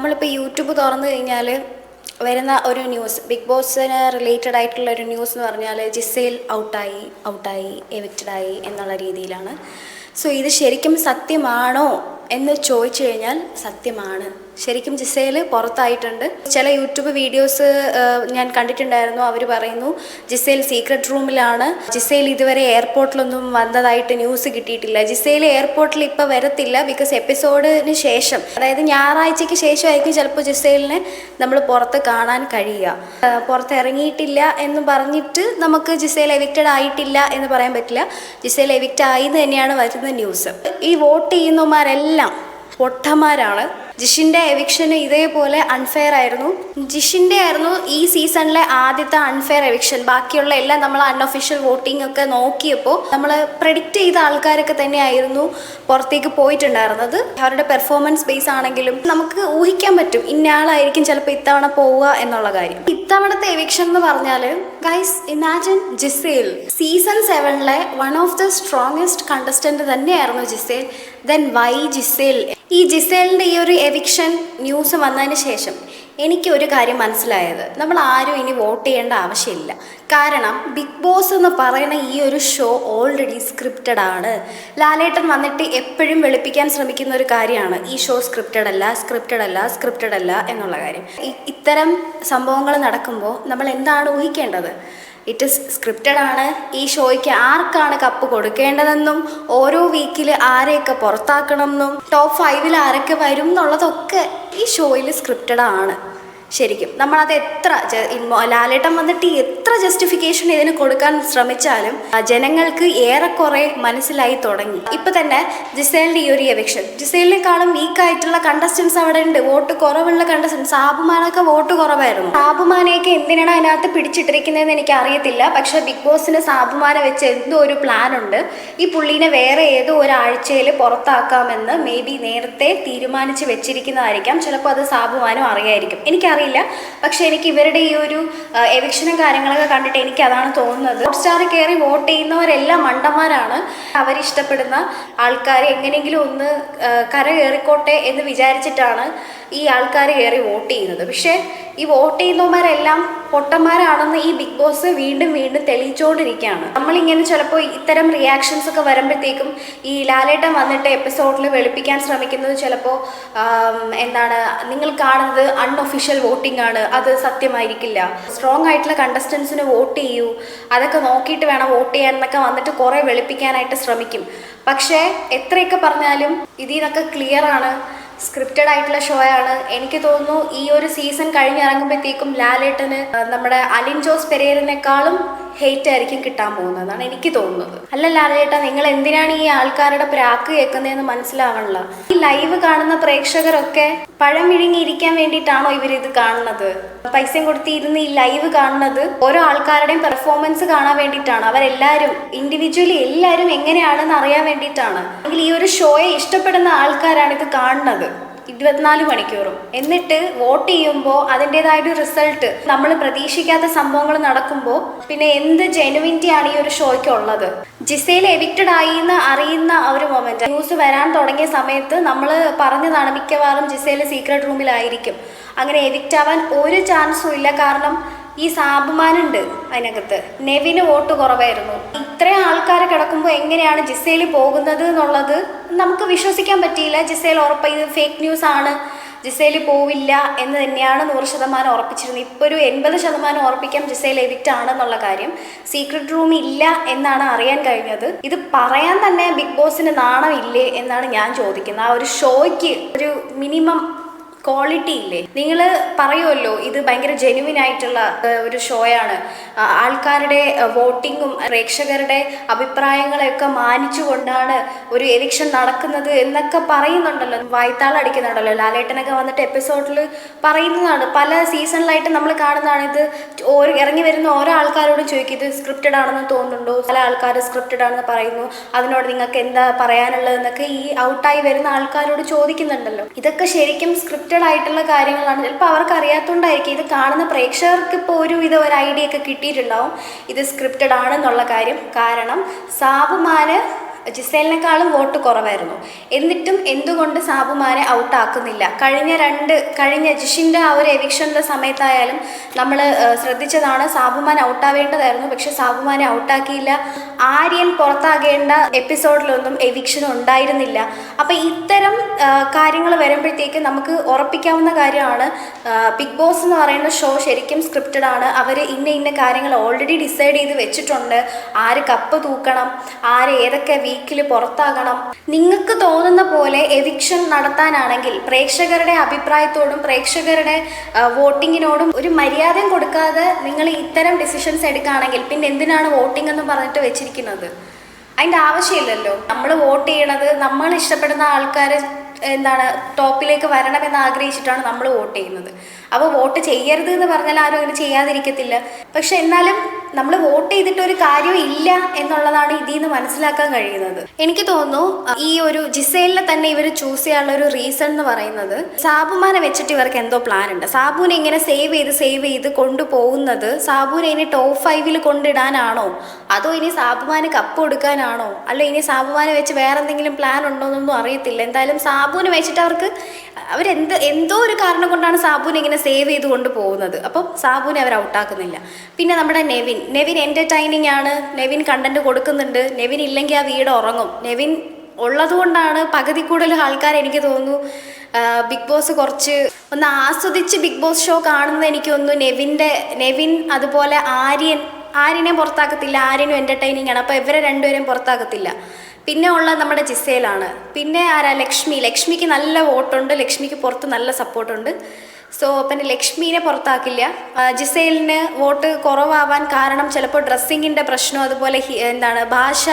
നമ്മളിപ്പോൾ യൂട്യൂബ് തുറന്നു കഴിഞ്ഞാൽ വരുന്ന ഒരു ന്യൂസ് ബിഗ് ബോസിന് റിലേറ്റഡ് ആയിട്ടുള്ള ഒരു ന്യൂസ് എന്ന് പറഞ്ഞാൽ ജിസേൽ ഔട്ടായി ഔട്ടായി എവിക്റ്റഡായി എന്നുള്ള രീതിയിലാണ്. സോ ഇത് ശരിക്കും സത്യമാണോ എന്ന് ചോദിച്ചു കഴിഞ്ഞാൽ സത്യമാണ്. ശരിക്കും ജിസേൽ പുറത്തായിട്ടുണ്ട്. ചില യൂട്യൂബ് വീഡിയോസ് ഞാൻ കണ്ടിട്ടുണ്ടായിരുന്നു. അവർ പറയുന്നു ജിസേൽ സീക്രട്ട് റൂമിലാണ് ജിസേൽ ഇതുവരെ എയർപോർട്ടിലൊന്നും വന്നതായിട്ട് ന്യൂസ് കിട്ടിയിട്ടില്ല. ജിസേൽ എയർപോർട്ടിൽ ഇപ്പോൾ വരത്തില്ല ബിക്കോസ് എപ്പിസോഡിന് ശേഷം. അതായത് ഞായറാഴ്ചയ്ക്ക് ശേഷമായിരിക്കും ചിലപ്പോൾ ജിസേലിനെ നമ്മൾ പുറത്ത് കാണാൻ കഴിയുക. പുറത്ത് ഇറങ്ങിയിട്ടില്ല എന്ന് പറഞ്ഞിട്ട് നമുക്ക് ജിസേൽ എവിക്റ്റഡ് ആയിട്ടില്ല എന്ന് പറയാൻ പറ്റില്ല. ജിസേൽ എവിക്റ്റ് ആയി തന്നെയാണ് വരുന്ന ന്യൂസ് ഈ വോട്ട് ചെയ്യുന്നവന്മാരെല്ലാം പൊട്ടന്മാരാണ്. ജിഷിന്റെ എവിക്ഷന് ഇതേപോലെ അൺഫെയർ ആയിരുന്നു. ജിഷിന്റെ ആയിരുന്നു ഈ സീസണിലെ ആദ്യത്തെ അൺഫെയർ എവിക്ഷൻ ബാക്കിയുള്ള എല്ലാം നമ്മൾ അൺഒഫീഷ്യൽ വോട്ടിംഗ് ഒക്കെ നോക്കിയപ്പോൾ നമ്മൾ പ്രെഡിക്റ്റ് ചെയ്ത ആൾക്കാരൊക്കെ തന്നെയായിരുന്നു പുറത്തേക്ക് പോയിട്ടുണ്ടായിരുന്നത്. അവരുടെ പെർഫോമൻസ് ബേസ് ആണെങ്കിലും നമുക്ക് ഊഹിക്കാൻ പറ്റും ഇന്നയാളായിരിക്കും ചിലപ്പോൾ ഇത്തവണ പോവുക എന്നുള്ള കാര്യം. ഇത്തവണത്തെ എവിക്ഷൻ എന്ന് പറഞ്ഞാൽ guys imagine Gisele. Season സെവനിലെ one of the strongest contestant തന്നെയായിരുന്നു ജിസേൽ. Then why Gisele? ഈ ജിസേലിന്റെ ഈ ഒരു എവിക്ഷൻ ന്യൂസ് വന്നതിന് ശേഷം എനിക്ക് ഒരു കാര്യം മനസ്സിലായത്. നമ്മൾ ആരും ഇനി വോട്ട് ചെയ്യേണ്ട ആവശ്യമില്ല. കാരണം ബിഗ് ബോസ് എന്ന് പറയുന്ന ഈ ഒരു ഷോ ഓൾറെഡി സ്ക്രിപ്റ്റഡ് ആണ്. ലാലേട്ടൻ വന്നിട്ട് എപ്പോഴും വെളുപ്പിക്കാൻ ശ്രമിക്കുന്ന ഒരു കാര്യമാണ്. ഈ ഷോ സ്ക്രിപ്റ്റഡ് അല്ല സ്ക്രിപ്റ്റഡ് അല്ല സ്ക്രിപ്റ്റഡ് അല്ല എന്നുള്ള കാര്യം. ഇത്തരം സംഭവങ്ങൾ നടക്കുമ്പോൾ നമ്മൾ എന്താണ് ഊഹിക്കേണ്ടത്? ഇറ്റ് ഇസ് സ്ക്രിപ്റ്റഡ് ആണ്. ഈ ഷോയ്ക്ക് ആർക്കാണ് കപ്പ് കൊടുക്കേണ്ടതെന്നും ഓരോ വീക്കിൽ ആരെയൊക്കെ പുറത്താക്കണമെന്നും ടോപ്പ് ഫൈവിൽ ആരൊക്കെ വരും എന്നുള്ളതൊക്കെ ഈ ഷോയിൽ സ്ക്രിപ്റ്റഡ് ആണ്. ശരിക്കും. നമ്മളത് എത്ര ലാലേട്ടം ലാലേട്ടൻ വന്നിട്ട് എത്ര ജസ്റ്റിഫിക്കേഷൻ ഇതിന് കൊടുക്കാൻ ശ്രമിച്ചാലും ജനങ്ങൾക്ക് ഏറെക്കുറെ മനസ്സിലായി തുടങ്ങി. ഇപ്പൊ തന്നെ ജിസേലിന്റെ ഈ ഒരു എവിക്ഷൻ ജിസേലിനെക്കാളും വീക്കായിട്ടുള്ള കണ്ടസ്റ്റൻസ് അവിടെ ഉണ്ട്. വോട്ട് കുറവുള്ള കണ്ടസ്റ്റൻസ് സാബുമാനൊക്കെ വോട്ട് കുറവായിരുന്നു. സാബുമാനെയൊക്കെ എന്തിനാണ് അതിനകത്ത് പിടിച്ചിട്ടിരിക്കുന്നതെന്ന് എനിക്ക് അറിയത്തില്ല പക്ഷെ ബിഗ് ബോസിന് സാബുമാനെ വെച്ച് എന്തോ ഒരു പ്ലാൻ ഉണ്ട്. ഈ പുള്ളീനെ വേറെ ഏതോ ഒരാഴ്ചയിൽ പുറത്താക്കാമെന്ന് മേ ബി നേരത്തെ തീരുമാനിച്ച് വെച്ചിരിക്കുന്നതായിരിക്കാം. ചിലപ്പോൾ അത് സാബുമാനും അറിയായിരിക്കും. എനിക്കറിയില്ല പക്ഷെ എനിക്ക് ഇവരുടെ ഈ ഒരു എവിക്ഷനും കാര്യങ്ങളൊക്കെ കണ്ടിട്ട് എനിക്ക് അതാണ് തോന്നുന്നത്. ഹോട്ട് സ്റ്റാറിൽ കയറി വോട്ട് ചെയ്യുന്നവരെല്ലാം മണ്ടന്മാരാണ്. അവരിഷ്ടപ്പെടുന്ന ആൾക്കാർ എങ്ങനെയെങ്കിലും ഒന്ന് കര കയറിക്കോട്ടെ എന്ന് വിചാരിച്ചിട്ടാണ് ഈ ആൾക്കാർ കയറി വോട്ട് ചെയ്യുന്നത്. പക്ഷേ ഈ വോട്ട് ചെയ്യുന്നവന്മാരെല്ലാം പൊട്ടന്മാരാണെന്ന് ഈ ബിഗ് ബോസ് വീണ്ടും വീണ്ടും തെളിയിച്ചുകൊണ്ടിരിക്കുകയാണ് നമ്മളിങ്ങനെ ചിലപ്പോൾ ഇത്തരം റിയാക്ഷൻസ് ഒക്കെ വരുമ്പോഴത്തേക്കും ഈ ലാലേട്ടൻ വന്നിട്ട് എപ്പിസോഡിൽ വെളുപ്പിക്കാൻ ശ്രമിക്കുന്നത് ചിലപ്പോൾ എന്താണ് നിങ്ങൾ കാണുന്നത് അൺഒഫീഷ്യൽ വോട്ടിംഗ് ആണ്. അത് സത്യമായിരിക്കില്ല. സ്ട്രോങ് ആയിട്ടുള്ള കണ്ടസ്റ്റൻസിന് വോട്ട് ചെയ്യൂ. അതൊക്കെ നോക്കിയിട്ട് വേണം വോട്ട് ചെയ്യാൻ എന്നൊക്കെ വന്നിട്ട് കുറേ വെളുപ്പിക്കാനായിട്ട് ശ്രമിക്കും. പക്ഷേ എത്രയൊക്കെ പറഞ്ഞാലും ഇതിൽ നിന്നൊക്കെ ക്ലിയർ ആണ്. സ്ക്രിപ്റ്റഡ് ആയിട്ടുള്ള ഷോ ആണ്. എനിക്ക് തോന്നുന്നു ഈ ഒരു സീസൺ കഴിഞ്ഞിറങ്ങുമ്പോഴത്തേക്കും ലാലേട്ടന് നമ്മുടെ അലിൻ ജോസ് പെരേരിനേക്കാളും ഹേറ്റ് ആയിരിക്കും കിട്ടാൻ പോകുന്നതാണ് എനിക്ക് തോന്നുന്നത്. അല്ല ലാലേട്ട നിങ്ങൾ എന്തിനാണ് ഈ ആൾക്കാരുടെ പ്രാക്ക് കേൾക്കുന്നതെന്ന് മനസ്സിലാവണല്ലോ. ഈ ലൈവ് കാണുന്ന പ്രേക്ഷകരൊക്കെ പഴം വിഴുങ്ങിയിരിക്കാൻ വേണ്ടിയിട്ടാണോ ഇവർ ഇത് കാണുന്നത്? പൈസയും കൊടുത്തിരുന്ന് ഈ ലൈവ് കാണുന്നത് ഓരോ ആൾക്കാരുടെയും പെർഫോമൻസ് കാണാൻ വേണ്ടിയിട്ടാണ്. അവരെല്ലാവരും ഇൻഡിവിജ്വലി എല്ലാവരും എങ്ങനെയാണെന്ന് അറിയാൻ വേണ്ടിയിട്ടാണ്. അല്ലെങ്കിൽ ഈ ഒരു ഷോയെ ഇഷ്ടപ്പെടുന്ന ആൾക്കാരാണ് ഇത് കാണുന്നത്. ഇരുപത്തിനാല് മണിക്കൂറും. എന്നിട്ട് വോട്ട് ചെയ്യുമ്പോൾ അതിന്റെതായൊരു റിസൾട്ട്. നമ്മൾ പ്രതീക്ഷിക്കാത്ത സംഭവങ്ങൾ നടക്കുമ്പോൾ പിന്നെ എന്ത് ജെനുവിനിറ്റി ആണ് ഈ ഒരു ഷോയ്ക്ക് ഉള്ളത് ജിസയിൽ എവിക്റ്റഡ് ആയി എന്ന് അറിയുന്ന ഒരു മൊമെന്റ്. ന്യൂസ് വരാൻ തുടങ്ങിയ സമയത്ത് നമ്മൾ പറഞ്ഞതാണ് മിക്കവാറും ജിസയിൽ സീക്രട്ട് റൂമിലായിരിക്കും. അങ്ങനെ എവിക്റ്റ് ആവാൻ ഒരു ചാൻസും ഇല്ല. കാരണം ഈ സാബുമാനുണ്ട് അതിനകത്ത്. നെവിന് വോട്ട് കുറവായിരുന്നു. ഇത്രയും ആൾക്കാരെ കിടക്കുമ്പോൾ എങ്ങനെയാണ് ജിസയിൽ പോകുന്നത് എന്നുള്ളത് നമുക്ക് വിശ്വസിക്കാൻ പറ്റിയില്ല. ജിസേൽ ഉറപ്പ് ഇത് ഫേക്ക് ന്യൂസ് ആണ്. ജിസേൽ പോവില്ല എന്ന് തന്നെയാണ് നൂറ് ശതമാനം ഉറപ്പിച്ചിരുന്നത്. ഇപ്പോൾ ഒരു എൺപത് ശതമാനം ഉറപ്പിക്കാം ജിസേൽ എവിക്റ്റ് ആണെന്നുള്ള കാര്യം സീക്രട്ട് റൂം ഇല്ല എന്നാണ് അറിയാൻ കഴിഞ്ഞത്. ഇത് പറയാൻ തന്നെ ബിഗ് ബോസിന് നാണമില്ലേ എന്നാണ് ഞാൻ ചോദിക്കുന്നത്. ആ ഒരു ഷോയ്ക്ക് ഒരു മിനിമം ക്വാളിറ്റി ഇല്ലേ? നിങ്ങൾ പറയുമല്ലോ ഇത് ഭയങ്കര ജെനുവിൻ ആയിട്ടുള്ള ഒരു ഷോയാണ് ആൾക്കാരുടെ വോട്ടിങ്ങും പ്രേക്ഷകരുടെ അഭിപ്രായങ്ങളെയൊക്കെ മാനിച്ചുകൊണ്ടാണ് ഒരു എലക്ഷൻ നടക്കുന്നത് എന്നൊക്കെ പറയുന്നുണ്ടല്ലോ. വായ്ത്താൾ അടിക്കുന്നുണ്ടല്ലോ. ലാലേട്ടനൊക്കെ വന്നിട്ട് എപ്പിസോഡിൽ പറയുന്നതാണ്. പല സീസണിലായിട്ട് നമ്മൾ കാണുന്നതാണ് ഇത്. ഓരോ ഇറങ്ങി വരുന്ന ഓരോ ആൾക്കാരോടും ചോദിക്കും ഇത് സ്ക്രിപ്റ്റഡ് ആണെന്ന് തോന്നുന്നുണ്ടോ? പല ആൾക്കാർ സ്ക്രിപ്റ്റഡ് ആണെന്ന് പറയുന്നു. അതിനോട് നിങ്ങൾക്ക് എന്താ പറയാനുള്ളതെന്നൊക്കെ ഈ ഔട്ടായി വരുന്ന ആൾക്കാരോട് ചോദിക്കുന്നുണ്ടല്ലോ. ഇതൊക്കെ ശരിക്കും സ്ക്രിപ്റ്റഡ് ആയിട്ടുള്ള കാര്യങ്ങളാണ്. ചിലപ്പോൾ അവർക്ക് അറിയാത്തതുകൊണ്ടായിരിക്കും ഇത് കാണുന്ന പ്രേക്ഷകർക്ക് ഇപ്പോൾ ഒരു ഇത് ഒരു ഐഡിയ ഒക്കെ കിട്ടിയിട്ടുണ്ടാവും. ഇത് സ്ക്രിപ്റ്റഡ് ആണെന്നുള്ള കാര്യം. കാരണം സാബുമാന് ജിസേലിനേക്കാളും വോട്ട് കുറവായിരുന്നു. എന്നിട്ടും എന്തുകൊണ്ട് സാബുമാരെ ഔട്ടാക്കുന്നില്ല കഴിഞ്ഞ രണ്ട് കഴിഞ്ഞ ജിഷിന്റെ ആ ഒരു എവിക്ഷന്റെ സമയത്തായാലും നമ്മൾ ശ്രദ്ധിച്ചതാണ് സാബുമാൻ ഔട്ടാവേണ്ടതായിരുന്നു പക്ഷേ സാബുമാനെ ഔട്ടാക്കിയില്ല ആര്യൻ പുറത്താകേണ്ട എപ്പിസോഡിലൊന്നും എവിക്ഷൻ ഉണ്ടായിരുന്നില്ല. അപ്പം ഇത്തരം കാര്യങ്ങൾ വരുമ്പോഴത്തേക്ക് നമുക്ക് ഉറപ്പിക്കാവുന്ന കാര്യമാണ് ബിഗ് ബോസ് എന്ന് പറയുന്ന ഷോ ശരിക്കും സ്ക്രിപ്റ്റഡ് ആണ്. അവർ ഇന്ന ഇന്ന കാര്യങ്ങൾ ഓൾറെഡി ഡിസൈഡ് ചെയ്ത് വെച്ചിട്ടുണ്ട്. ആര് കപ്പ് തൂക്കണം ആര് ഏതൊക്കെ വീക്കിൽ പുറത്താകണം. നിങ്ങൾക്ക് തോന്നുന്ന പോലെ എവിക്ഷൻ നടത്താനാണെങ്കിൽ പ്രേക്ഷകരുടെ അഭിപ്രായത്തോടും പ്രേക്ഷകരുടെ വോട്ടിങ്ങിനോടും ഒരു മര്യാദയും കൊടുക്കാതെ നിങ്ങൾ ഇത്തരം ഡിസിഷൻസ് എടുക്കുകയാണെങ്കിൽ പിന്നെ എന്തിനാണ് വോട്ടിംഗ് എന്ന് പറഞ്ഞിട്ട് വെച്ചിരിക്കുന്നത്? അതിന്റെ ആവശ്യമില്ലല്ലോ. നമ്മൾ വോട്ട് ചെയ്യണത് നമ്മൾ ഇഷ്ടപ്പെടുന്ന ആൾക്കാർ എന്താണ് ടോപ്പിലേക്ക് വരണമെന്ന് ആഗ്രഹിച്ചിട്ടാണ് നമ്മൾ വോട്ട് ചെയ്യുന്നത്. അപ്പോൾ വോട്ട് ചെയ്യരുത് എന്ന് പറഞ്ഞാൽ ആരും അങ്ങനെ ചെയ്യാതിരിക്കത്തില്ല. പക്ഷെ എന്നാലും നമ്മൾ വോട്ട് ചെയ്തിട്ട് ഒരു കാര്യം ഇല്ല എന്നുള്ളതാണ് ഇതിൽ നിന്ന് മനസ്സിലാക്കാൻ കഴിയുന്നത്. എനിക്ക് തോന്നുന്നു ഈ ഒരു ജിസേലിനെ തന്നെ ഇവർ ചൂസ് ചെയ്യാനുള്ള ഒരു റീസൺ എന്ന് പറയുന്നത് സാബുമാനെ വെച്ചിട്ട് ഇവർക്ക് എന്തോ പ്ലാൻ ഉണ്ട്. സാബുവിനെ ഇങ്ങനെ സേവ് ചെയ്ത് സേവ് ചെയ്ത് കൊണ്ടുപോകുന്നത് സാബുവിനെ ഇനി ടോപ്പ് ഫൈവിൽ കൊണ്ടിടാനാണോ? അതോ ഇനി സാബുമാന് കപ്പ് കൊടുക്കാനാണോ? അല്ല ഇനി സാബുമാനെ വെച്ച് വേറെ എന്തെങ്കിലും പ്ലാൻ ഉണ്ടോ എന്നൊന്നും അറിയത്തില്ല. എന്തായാലും സാബുവിനെ വെച്ചിട്ട് അവർക്ക് അവരെന്ത് എന്തോ ഒരു കാരണം കൊണ്ടാണ് സാബുവിനെ ഇങ്ങനെ സേവ് ചെയ്ത് കൊണ്ടുപോകുന്നത് അപ്പം സാബുവിനെ അവർ ഔട്ടാക്കുന്നില്ല പിന്നെ നമ്മുടെ നെവിൻ. നെവിൻ എന്റർടൈനിങ് ആണ്. നെവിൻ കണ്ടന്റ് കൊടുക്കുന്നുണ്ട്. നെവിൻ ഇല്ലെങ്കിൽ ആ വീട് ഉറങ്ങും. നെവിൻ ഉള്ളതുകൊണ്ടാണ് പകുതി കൂടുതൽ ആൾക്കാർ എനിക്ക് തോന്നുന്നു ബിഗ് ബോസ് കുറച്ച് ഒന്ന് ആസ്വദിച്ച് ബിഗ് ബോസ് ഷോ കാണുന്നത് എനിക്ക് തോന്നുന്നു നെവിന്റെ നെവിൻ അതുപോലെ ആര്യൻ ആര്യനെ പുറത്താക്കത്തില്ല. ആര്യനും എന്റർടൈനിങ് ആണ്. അപ്പോൾ ഇവരെ രണ്ടുപേരും പുറത്താക്കത്തില്ല. പിന്നെ ഉള്ള നമ്മുടെ ജിസേലാണ്. പിന്നെ ആരാ? ലക്ഷ്മി. ലക്ഷ്മിക്ക് നല്ല വോട്ടുണ്ട്. ലക്ഷ്മിക്ക് പുറത്ത് നല്ല സപ്പോർട്ടുണ്ട് സോ പിന്നെ ലക്ഷ്മീനെ പുറത്താക്കില്ല. ജിസൈലിന് വോട്ട് കുറവാവാൻ കാരണം ചിലപ്പോൾ ഡ്രസ്സിങ്ങിന്റെ പ്രശ്നം അതുപോലെ എന്താണ് ഭാഷ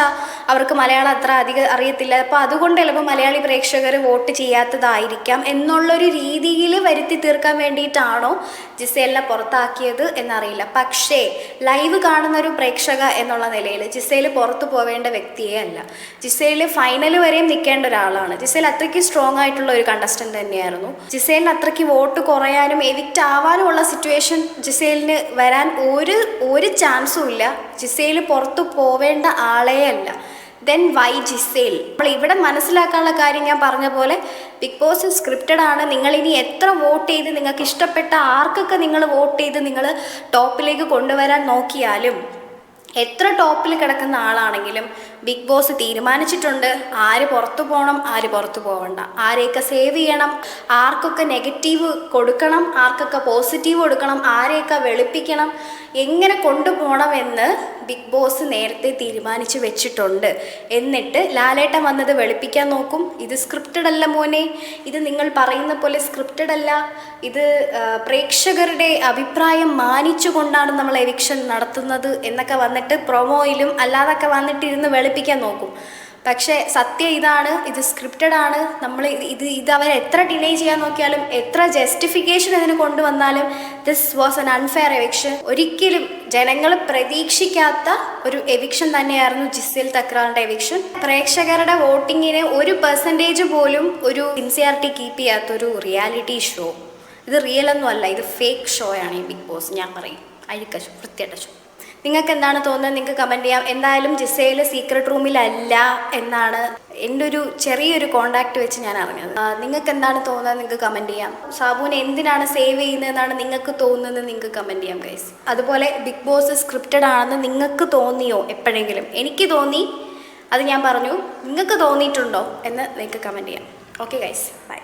അവർക്ക് മലയാളം അത്ര അധികം അറിയത്തില്ല. അപ്പോൾ അതുകൊണ്ട് ചിലപ്പോൾ മലയാളി പ്രേക്ഷകർ വോട്ട് ചെയ്യാത്തതായിരിക്കാം എന്നുള്ളൊരു രീതിയിൽ വരുത്തി തീർക്കാൻ വേണ്ടിയിട്ടാണോ ജിസേലിനെ പുറത്താക്കിയത് എന്നറിയില്ല. പക്ഷേ ലൈവ് കാണുന്ന ഒരു പ്രേക്ഷക എന്നുള്ള നിലയിൽ ജിസേൽ പുറത്തു പോവേണ്ട വ്യക്തിയേ അല്ല. ജിസേൽ ഫൈനൽ വരെയും നിൽക്കേണ്ട ഒരാളാണ്. ജിസേൽ അത്രയ്ക്ക് സ്ട്രോങ് ആയിട്ടുള്ള ഒരു കണ്ടസ്റ്റന്റ് തന്നെയായിരുന്നു. ജിസേലിന് അത്രയ്ക്ക് വോട്ട് കുറയാനും എവിക്റ്റ് ആവാനുമുള്ള സിറ്റുവേഷൻ ജിസേലിന് വരാൻ ഒരു ഒരു ചാൻസും ഇല്ല. ജിസേൽ പുറത്തു പോവേണ്ട ആളേ അല്ല. Then why Gisele? അപ്പോൾ ഇവിടെ മനസ്സിലാക്കാനുള്ള കാര്യം ഞാൻ പറഞ്ഞ പോലെ ബിഗ് ബോസ് സ്ക്രിപ്റ്റഡ് ആണ്. നിങ്ങൾ ഇനി എത്ര വോട്ട് ചെയ്ത് നിങ്ങൾക്ക് ഇഷ്ടപ്പെട്ട ആർക്കൊക്കെ നിങ്ങൾ വോട്ട് ചെയ്ത് നിങ്ങൾ ടോപ്പിലേക്ക് കൊണ്ടുവരാൻ നോക്കിയാലും എത്ര ടോപ്പിൽ കിടക്കുന്ന ആളാണെങ്കിലും ബിഗ് ബോസ് തീരുമാനിച്ചിട്ടുണ്ട്. ആര് പുറത്തു പോകണം ആര് പുറത്തു പോകണ്ട ആരെയൊക്കെ സേവ് ചെയ്യണം ആർക്കൊക്കെ നെഗറ്റീവ് കൊടുക്കണം ആർക്കൊക്കെ പോസിറ്റീവ് കൊടുക്കണം ആരെയൊക്കെ വെളുപ്പിക്കണം എങ്ങനെ കൊണ്ടുപോകണമെന്ന് ബിഗ് ബോസ് നേരത്തെ തീരുമാനിച്ചു വെച്ചിട്ടുണ്ട്. എന്നിട്ട് ലാലേട്ടൻ വന്നത് വെളുപ്പിക്കാൻ നോക്കും. ഇത് സ്ക്രിപ്റ്റഡ് അല്ല മോനെ. ഇത് നിങ്ങൾ പറയുന്ന പോലെ സ്ക്രിപ്റ്റഡ് അല്ല. ഇത് പ്രേക്ഷകരുടെ അഭിപ്രായം മാനിച്ചുകൊണ്ടാണ് നമ്മൾ എവിക്ഷൻ നടത്തുന്നത് എന്നൊക്കെ വന്നിട്ട് പ്രൊമോയിലും അല്ലാതൊക്കെ വന്നിട്ട് ഇരുന്ന് വെളുപ്പിക്കാൻ നോക്കും. പക്ഷേ സത്യം ഇതാണ് ഇത് സ്ക്രിപ്റ്റഡ് ആണ്. നമ്മൾ ഇത് ഇത് അവർ എത്ര ഡിലേ ചെയ്യാൻ നോക്കിയാലും എത്ര ജസ്റ്റിഫിക്കേഷൻ ഇതിന് കൊണ്ടുവന്നാലും this was an unfair eviction ഒരിക്കലും ജനങ്ങൾ പ്രതീക്ഷിക്കാത്ത ഒരു എവിക്ഷൻ തന്നെയായിരുന്നു ജിസിൽ തക്രാറിന്റെ എവിക്ഷൻ പ്രേക്ഷകരുടെ വോട്ടിങ്ങിന് ഒരു പെർസെന്റേജ് പോലും ഒരു സിൻസിയാരിറ്റി കീപ്പ് ചെയ്യാത്തൊരു റിയാലിറ്റി ഷോ ഇത് റിയൽ ഒന്നും അല്ല ഇത് ഫേക്ക് ഷോ ആണ് ഈ ബിഗ് ബോസ് ഞാൻ പറയും. അഴുക്ക ഷോ വൃത്തിയായിട്ട ഷോ നിങ്ങൾക്ക് എന്താണ് തോന്നുന്നത്? നിങ്ങൾക്ക് കമന്റ് ചെയ്യാം. എന്തായാലും ജിസയിൽ സീക്രട്ട് റൂമിലല്ല എന്നാണ് എന്റെ ഒരു ചെറിയൊരു കോണ്ടാക്ട് വെച്ച് ഞാൻ അറിഞ്ഞത്. നിങ്ങൾക്ക് എന്താണ് തോന്നുന്നത്? നിങ്ങൾക്ക് കമന്റ് ചെയ്യാം. സാബുവിനെ എന്തിനാണ് സേവ് ചെയ്യുന്നതെന്നാണ് നിങ്ങൾക്ക് തോന്നുന്നത്? നിങ്ങൾക്ക് കമന്റ് ചെയ്യാം ഗൈസ് അതുപോലെ ബിഗ് ബോസ് സ്ക്രിപ്റ്റഡ് ആണെന്ന് നിങ്ങൾക്ക് തോന്നിയോ എപ്പോഴെങ്കിലും? എനിക്ക് തോന്നി. അത് ഞാൻ പറഞ്ഞു. നിങ്ങൾക്ക് തോന്നിയിട്ടുണ്ടോ എന്ന് നിങ്ങൾക്ക് കമന്റ് ചെയ്യാം. Okay guys bye